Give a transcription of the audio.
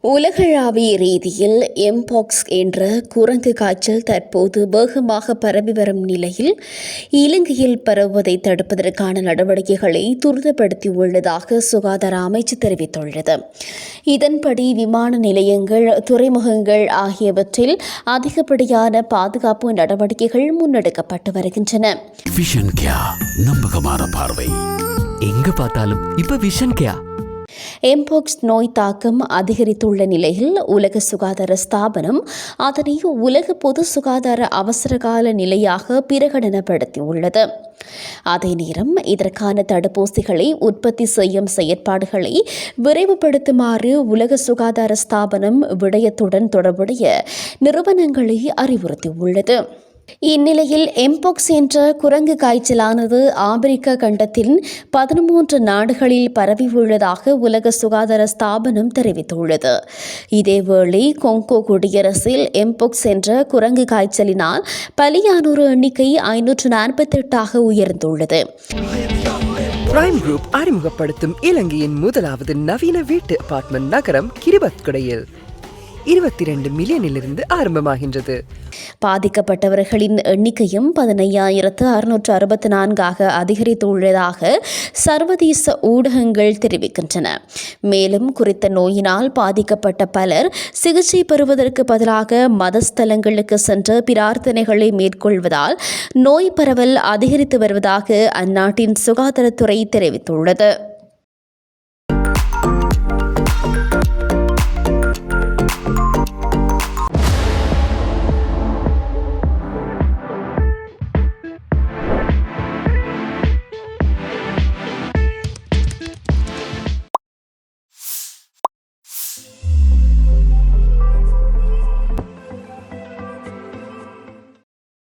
உலகளாவிய ரீதியில் எம்பாக்ஸ் என்ற குரங்கு காய்ச்சல் தற்போது வேகமாக பரவி வரும் நிலையில் இலங்கையில் பரவுவதை தடுப்பதற்கான நடவடிக்கைகளை துரிதப்படுத்தியுள்ளதாக சுகாதார அமைச்சு தெரிவித்துள்ளது. இதன்படி விமான நிலையங்கள் துறைமுகங்கள் ஆகியவற்றில் அதிகப்படியான பாதுகாப்பு நடவடிக்கைகள் முன்னெடுக்கப்பட்டு வருகின்றன. விஷன் கியா நம்பகமான பார்வை. எங்க பார்த்தாலும் இப்ப விஷன் கேயா எம்போக்ஸ் நோய் தாக்கம் அதிகரித்துள்ள நிலையில் உலக சுகாதார ஸ்தாபனம் அதனை உலக பொது சுகாதார அவசரகால நிலையாக பிரகடனப்படுத்தியுள்ளது. அதே நேரம் இதற்கான தடுப்பூசிகளை உற்பத்தி செய்யும் செயற்பாடுகளை விரைவுபடுத்துமாறு உலக சுகாதார ஸ்தாபனம் விடயத்துடன் தொடர்புடைய நிறுவனங்களை அறிவுறுத்தியுள்ளது. இந்நிலையில் எம்போக்ஸ் என்ற குரங்கு காய்ச்சலானது ஆப்பிரிக்க கண்டத்தின் பதிமூன்று நாடுகளில் பரவியுள்ளதாக உலக சுகாதார ஸ்தாபனம் தெரிவித்துள்ளது. இதேவேளை கொங்கோ குடியரசில் எம்போக்ஸ் என்ற குரங்கு காய்ச்சலினால் பலியானோர் எண்ணிக்கை ஐநூற்று நாற்பத்தெட்டாக உயர்ந்துள்ளது. பிரைம் குரூப் அறிமுகப்படுத்தும் இலங்கையின் முதலாவது நவீன வீட்டு அபார்ட்மெண்ட் நகரம் கிரிபத்குடையில். இருபத்தி ரெண்டு மில்லியனிலிருந்து ஆரம்பமாகின்றது. பாதிக்கப்பட்டவர்களின் எண்ணிக்கையும் பதினையாயிரத்து அறுநூற்று அறுபத்தி நான்காக அதிகரித்துள்ளதாக சர்வதேச ஊடகங்கள் தெரிவிக்கின்றன. மேலும் குறித்த நோயினால் பாதிக்கப்பட்ட பலர் சிகிச்சை பெறுவதற்கு பதிலாக மதஸ்தலங்களுக்கு சென்று பிரார்த்தனைகளை மேற்கொள்வதால் நோய் பரவல் அதிகரித்து வருவதாக அந்நாட்டின் சுகாதாரத்துறை தெரிவித்துள்ளது.